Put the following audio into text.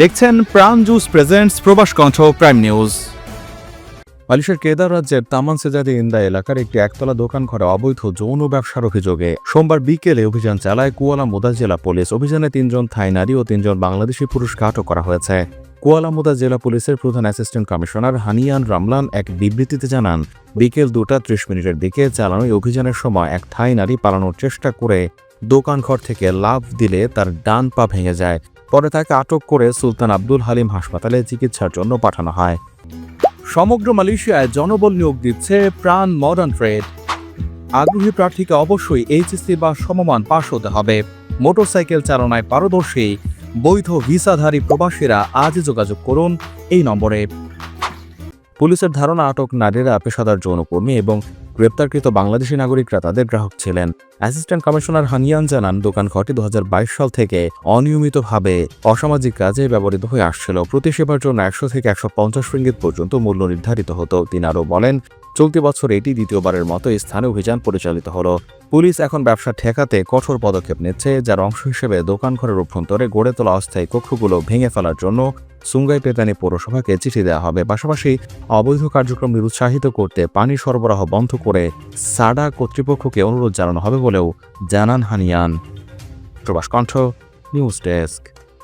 দেখছেন প্রাণ juice presents প্রবাস কণ্ঠ প্রাইম নিউজ মালয়েশিয়ার কেদার রাজ্যের তামান সেজাদি ইন্দা এলাকার একটি একতলা দোকান ঘরে অবৈধ যৌন ব্যবসার অভিযোগে সোমবার বিকেলে অভিযান চালায় কুয়ালা মুদা জেলা পুলিশ। অভিযানে তিনজন থাই নারী ও তিনজন বাংলাদেশি পুরুষকে আটক করা হয়েছে। কুয়ালামুদা জেলা পুলিশের প্রধান অ্যাসিস্ট্যান্ট কমিশনার হানিয়ান রামলান এক বিবৃতিতে জানান, বিকেল দুটা ত্রিশ মিনিটের দিকে চালানো অভিযানের সময় এক থাই নারী পালানোর চেষ্টা করে দোকানঘর থেকে লাফ দিলে তার ডান পা ভেঙে যায়। পরে তাকে আটক করে সুলতান আব্দুল হালিম হাসপাতালে চিকিৎসার জন্য পাঠানো হয়। সমগ্র মালয়েশিয়ায় জনবল নিয়োগ দিচ্ছে প্রাণ মডার্ন ট্রেড আগ্রহী প্রার্থীকে অবশ্যই এইচএসসি বা সমমান পাশ হতে হবে। মোটরসাইকেল চালনায় পারদর্শী, বৈধ ভিসাধারী প্রবাসীরা আজ যোগাযোগ করুন এই নম্বরে। পুলিশের ধারণা আটক নারীরা পেশাদার যৌনকর্মী এবং গ্রেপ্তারকৃত বাংলাদেশি নাগরিকরা তাদের গ্রাহক ছিলেন। অ্যাসিস্ট্যান্ট কমিশনার হানিয়ান জানান, দোকান ঘটি দু হাজার বাইশ সাল থেকে অনিয়মিতভাবে অসামাজিক কাজে ব্যবহৃত হয়ে আসছিল। প্রতি সেবার জন্য একশো থেকে একশো পঞ্চাশ পর্যন্ত মূল্য নির্ধারিত হতো। তিনি আরও বলেন চলতি বছর এটি দ্বিতীয়বারের মতো স্থানে অভিযান পরিচালিত হলো। পুলিশ এখন ব্যবসা ঠেকাতে কঠোর পদক্ষেপ নিচ্ছে, যার অংশ হিসেবে দোকান ঘরের অভ্যন্তরে গড়ে তোলা অস্থায়ী কক্ষগুলো ভেঙে ফেলার জন্য সুঙ্গাই পেতানি পৌরসভাকে চিঠি দেওয়া হবে। পাশাপাশি অবৈধ কার্যক্রম নিরুৎসাহিত করতে পানি সরবরাহ বন্ধ করে সাডা কর্তৃপক্ষকে অনুরোধ জানানো হবে বলেও জানান হানিয়ান। প্রবাস কণ্ঠ, নিউজ ডেস্ক।